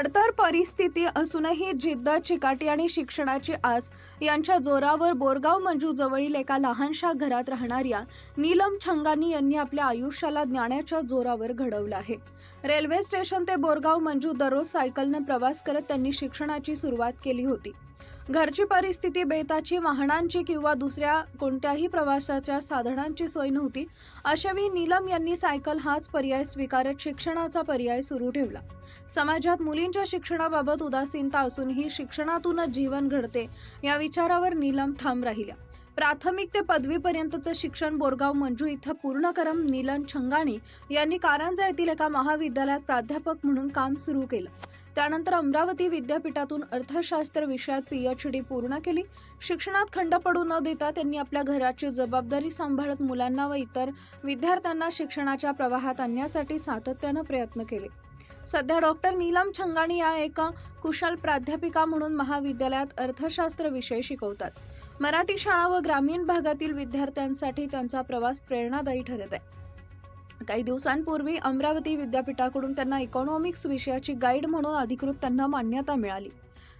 खडतर परिस्थिती असूनही जिद्द चिकाटी आणि शिक्षणाची आस यांच्या जोरावर बोरगाव मंजू जवळील एका लहानशा घरात राहणाऱ्या नीलम छंगानी यांनी आपल्या आयुष्याला ज्ञानाच्या जोरावर घडवलं आहे. रेल्वे स्टेशन ते बोरगाव मंजू दररोज सायकलनं प्रवास करत त्यांनी शिक्षणाची सुरुवात केली होती. घरची परिस्थिती बेताची वाहनांची किंवा दुसऱ्या कोणत्याही प्रवासाच्या साधनांची सोय नव्हती अशावेळी नीलम यांनी सायकल हाच पर्याय स्वीकारत शिक्षणाचा पर्याय सुरू ठेवला. समाजात मुलींच्या शिक्षणाबाबत उदासीनता असूनही शिक्षणातूनच जीवन घडते या विचारावर नीलम ठाम राहिल्या प्राथमिक ते पदवीपर्यंतचं शिक्षण बोरगाव मंजू इथं पूर्ण करम छंगाणी यांनी कारंजा येथील एका महाविद्यालयात प्राध्यापक म्हणून काम सुरू केलं. त्यानंतर अमरावती विद्यापीठातून अर्थशास्त्र विषयात पीएच डी पूर्ण केली. शिक्षणात खंड पडू न देता त्यांनी आपल्या घराची जबाबदारी सांभाळत मुलांना व इतर विद्यार्थ्यांना शिक्षणाच्या प्रवाहात आणण्यासाठी सातत्यानं प्रयत्न केले. सध्या डॉक्टर नीलम छंगाणी या एका कुशल प्राध्यापिका म्हणून महाविद्यालयात अर्थशास्त्र विषय शिकवतात. मराठी शाळा व ग्रामीण भागातील विद्यार्थ्यांसाठी त्यांचा प्रवास प्रेरणादायी ठरत आहे. काही दिवसांपूर्वी अमरावती विद्यापीठाकडून त्यांना इकॉनॉमिक्स विषयाची गाईड म्हणून अधिकृत त्यांना मान्यता मिळाली.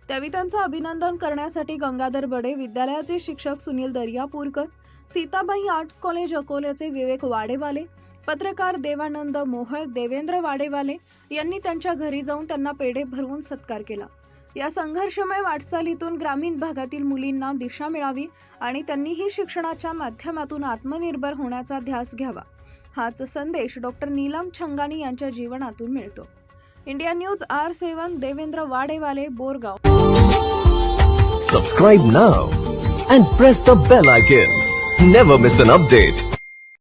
त्यावेळी त्यांचं अभिनंदन करण्यासाठी गंगाधर बडे विद्यालयाचे शिक्षक सुनील दर्यापूरकर सीताबाई आर्ट्स कॉलेज अकोल्याचे विवेक वाडेवाले पत्रकार देवानंद मोहळ देवेंद्र वाडेवाले यांनी त्यांच्या घरी जाऊन त्यांना पेढे भरवून सत्कार केला. या संघर्षमय वाटचालीतून ग्रामीण भागातील मुलींना दिशा मिळावी आणि त्यांनीही शिक्षणाच्या माध्यमातून आत्मनिर्भर होण्याचा ध्यास घ्यावा. हाच संदेश डॉक्टर नीलम छंगानी यांच्या जीवनातून मिळतो. India News R seven Devendra Wadewale Borgaon. Subscribe now and press the bell icon never miss an update